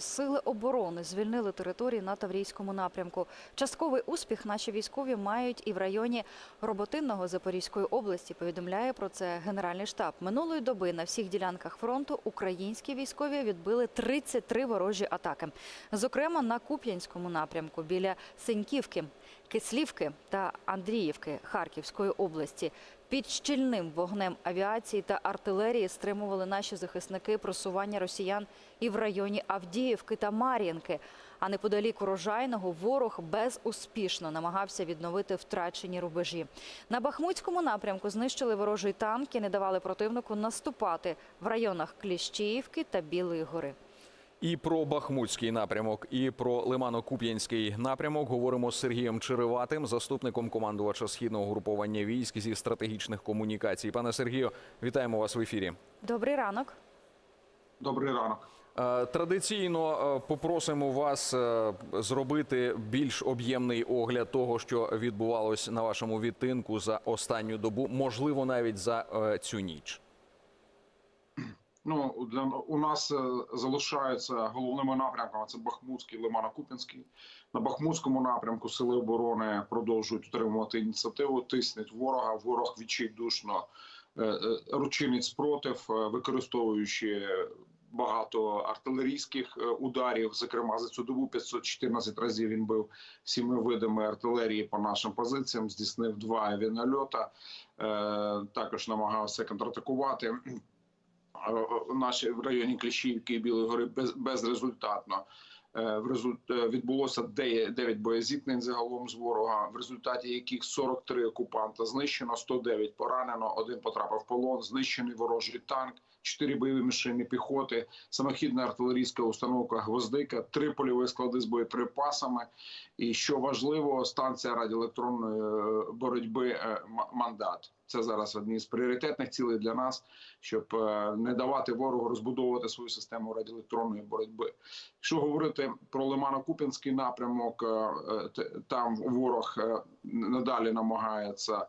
Сили оборони звільнили території на Таврійському напрямку. Частковий успіх наші військові мають і в районі Роботинного Запорізької області. Повідомляє про це Генеральний штаб. Минулої доби на всіх ділянках фронту українські військові відбили 33 ворожі атаки. Зокрема, на Куп'янському напрямку біля Синьківки, Кислівки та Андріївки Харківської області. Під щільним вогнем авіації та артилерії стримували наші захисники просування росіян і в районі Авдіївки та Мар'їнки. А неподалік урожайного ворог безуспішно намагався відновити втрачені рубежі. На Бахмутському напрямку знищили ворожий танк і не давали противнику наступати в районах Кліщіївки та Білої гори. І про Бахмутський напрямок, і про Лимано-Куп'янський напрямок говоримо з Сергієм Череватим, заступником командувача східного груповання військ зі стратегічних комунікацій. Пане Сергію, вітаємо вас в ефірі. Добрий ранок. Добрий ранок. Е, Традиційно е, попросимо вас е, зробити більш об'ємний огляд того, що відбувалось на вашому відтинку за останню добу, можливо, навіть за цю ніч. Ну для у нас е, залишаються головними напрямками. Це Бахмутський, Лимано-Купінський. На Бахмутському напрямку сили оборони продовжують утримувати ініціативу, тиснуть ворога. Ворог відчайдушно е, е, ручинить спротив, використовуючи багато артилерійських ударів. Зокрема, за цю добу 514 разів він бив всіми видами артилерії по нашим позиціям. Здійснив два авіанальота. Також намагався контратакувати. Е, наші в районі Кліщівки і Білої гори без, безрезультатно. Е, В результ... е, відбулося 9 боєзіткнень загалом з ворога, в результаті яких 43 окупанта знищено, 109 поранено, один потрапив в полон, знищений ворожий танк, 4 бойові машини піхоти, самохідна артилерійська установка Гвоздика, 3 польові склади з боєприпасами. І що важливо, станція радіоелектронної боротьби мандат. Це зараз одні з пріоритетних цілей для нас, щоб е, не давати ворогу розбудовувати свою систему радіоелектронної боротьби. Якщо говорити про Лимано-Купінський напрямок, е, е, там ворог надалі намагається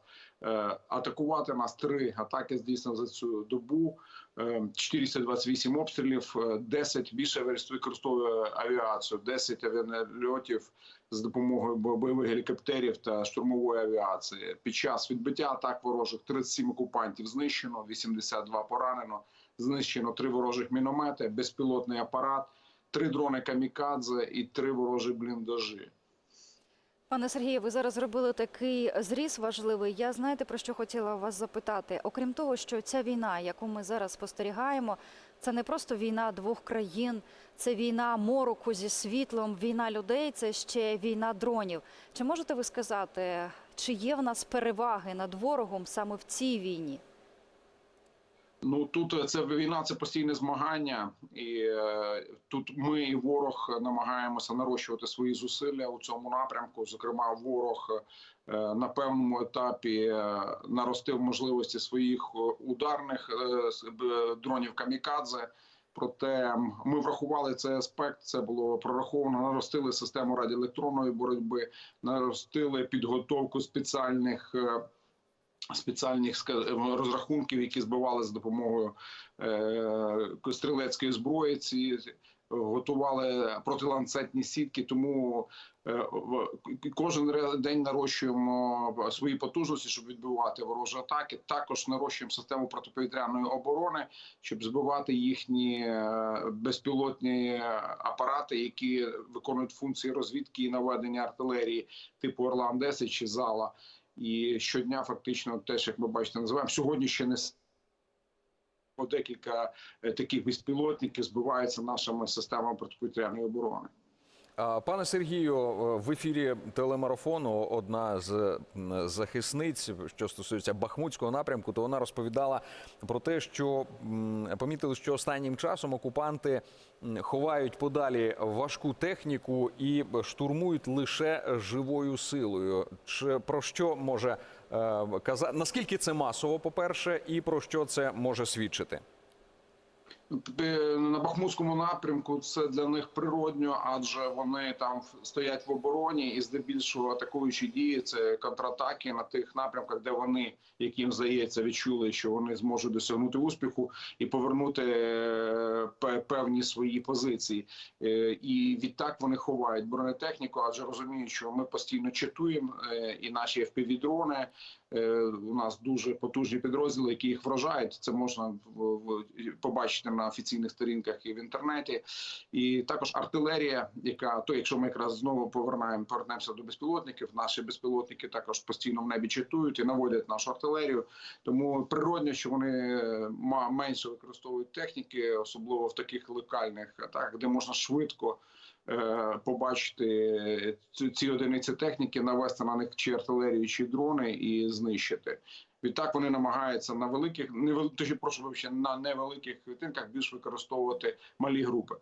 атакувати нас. Три атаки здійснено за цю добу. Е, 428 обстрілів, е, 10 більше використовує авіацію, 10 авіанальотів з допомогою бойових гелікоптерів та штурмової авіації. Під час відбиття атак ворожих 37 окупантів знищено, 82 поранено, знищено 3 ворожих міномети, безпілотний апарат, 3 дрони камікадзе і 3 ворожі бліндажі. Пане Сергію, ви зараз зробили такий зріз важливий. Я знаєте про що хотіла вас запитати? Окрім того, що ця війна, яку ми зараз спостерігаємо, це не просто війна двох країн, це війна мороку зі світлом, війна людей, це ще війна дронів. Чи можете ви сказати, чи є в нас переваги над ворогом саме в цій війні? Ну тут е, це війна, це постійне змагання, і е, тут ми і ворог намагаємося нарощувати свої зусилля у цьому напрямку. Зокрема, ворог е, на певному етапі е, наростив можливості своїх е, ударних е, дронів камікадзе. Проте ми врахували цей аспект. Це було прораховано. Наростили систему радіоелектронної боротьби, наростили підготовку спеціальних. е, спеціальних розрахунків, які збивали за допомогою е, стрілецької зброї. Ці готували протиланцетні сітки. Тому е, кожен день нарощуємо свої потужності, щоб відбивати ворожі атаки. Також нарощуємо систему протиповітряної оборони, щоб збивати їхні е, безпілотні апарати, які виконують функції розвідки і наведення артилерії, типу Орлан 10 чи Зала. І щодня, фактично, теж як ви бачите, називаємо сьогодні ще не декілька е, таких безпілотників збиваються нашими системами протиповітряної оборони. Пане Сергію, е, в ефірі телемарафону одна з захисниць, що стосується Бахмутського напрямку, то вона розповідала про те, що помітили, що останнім часом окупанти ховають подалі важку техніку і штурмують лише живою силою. Чи про що може казати? Наскільки це масово, по перше, і про що це може свідчити? Е, На Бахмутському напрямку це для них природньо, адже вони там стоять в обороні і здебільшого атакуючі дії це контратаки на тих напрямках, де вони, як їм здається, відчули, що вони зможуть досягнути успіху і повернути е, певні свої позиції. Е, І відтак вони ховають бронетехніку, адже розуміють, що ми постійно читуємо і наші FPV-дрони. У нас дуже потужні підрозділи, які їх вражають. Це можна побачити на офіційних сторінках і в інтернеті. І також артилерія, яка то, якщо ми якраз знову повернемо, повернемося до безпілотників, наші безпілотники також постійно в небі читують і наводять нашу артилерію. Тому природньо, що вони е, менше використовують техніки, особливо в таких локальних атаках, де можна швидко побачити ці, ці одиниці техніки, навести на них чи артилерію, чи дрони і знищити. Відтак вони намагаються на великих невели, прошу вибачення, на невеликих клітинках більш використовувати малі групи.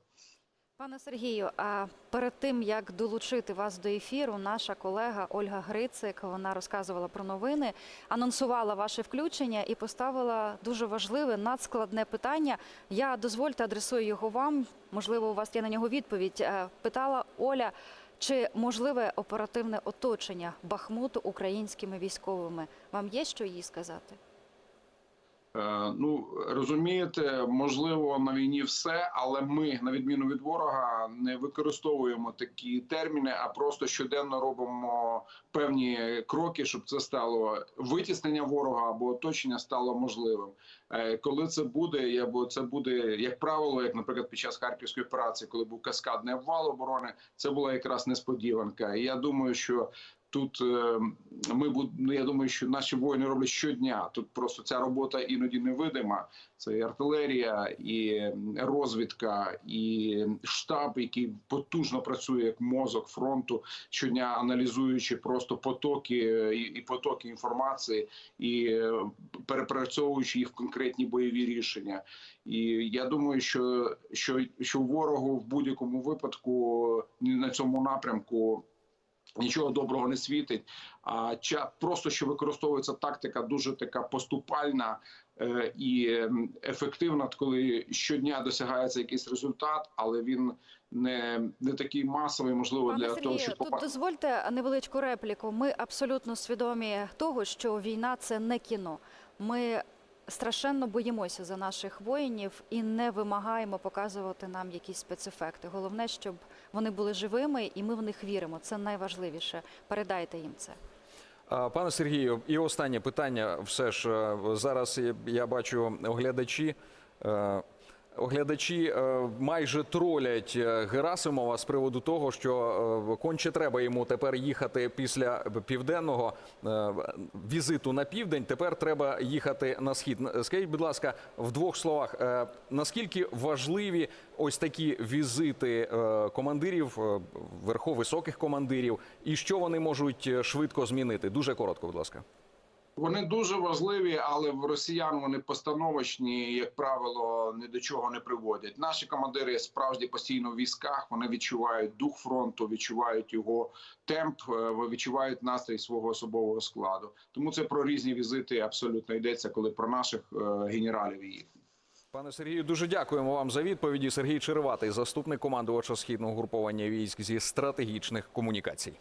Пане Сергію, а перед тим як долучити вас до ефіру, наша колега Ольга Грицик вона розказувала про новини, анонсувала ваше включення і поставила дуже важливе надскладне питання. Я дозвольте адресую його вам. Можливо, у вас є на нього відповідь. Е, Питала Оля, чи можливе оперативне оточення Бахмуту українськими військовими? Вам є що їй сказати? Е, Ну розумієте, можливо, на війні все, але ми, на відміну від ворога, не використовуємо такі терміни, а просто щоденно робимо певні кроки, щоб це стало витіснення ворога або оточення стало можливим. Е, Коли це буде, я бо це буде як правило, як наприклад, під час харківської операції, коли був каскадний обвал оборони, це була якраз несподіванка. І я думаю, що Тут е, ми буд- ну, я думаю, що наші воїни роблять щодня. Тут просто ця робота іноді невидима. Це і артилерія, і розвідка, і штаб, який потужно працює як мозок фронту, щодня аналізуючи просто потоки е, і, і потоки інформації, і е, перепрацьовуючи їх в конкретні бойові рішення. І я думаю, що, що, що ворогу в будь-якому випадку на цьому напрямку нічого доброго не світить. А ча просто що використовується тактика дуже така поступальна е, і ем, ефективна, коли щодня досягається якийсь результат, але він не, не такий масовий, можливо, Пане для того, Сергію, щоб тут дозвольте невеличку репліку. Ми абсолютно свідомі того, що війна це не кіно. Ми страшенно боїмося за наших воїнів і не вимагаємо показувати нам якісь спецефекти. Головне, щоб вони були живими, і ми в них віримо. Це найважливіше. Передайте їм це. Пане Сергію, і останнє питання. Все ж е, зараз я- бачу оглядачі. Оглядачі е, майже тролять е, Герасимова з приводу того, що е, конче треба йому тепер їхати після південного візиту на південь. Тепер треба їхати на схід. Скажіть, будь ласка, в двох словах, наскільки важливі ось такі візити командирів, верховисоких командирів, і що вони можуть швидко змінити? Дуже коротко, будь ласка. Вони дуже важливі, але в росіян вони постановочні, як правило, ні до чого не приводять. Наші командири справді постійно в військах. Вони відчувають дух фронту, відчувають його темп, е, відчувають настрій свого особового складу. Тому це про різні візити абсолютно йдеться, коли про наших е, генералів і. Пане Сергію, дуже дякуємо вам за відповіді. Сергій Череватий, заступник командувача східного груповання військ зі стратегічних комунікацій.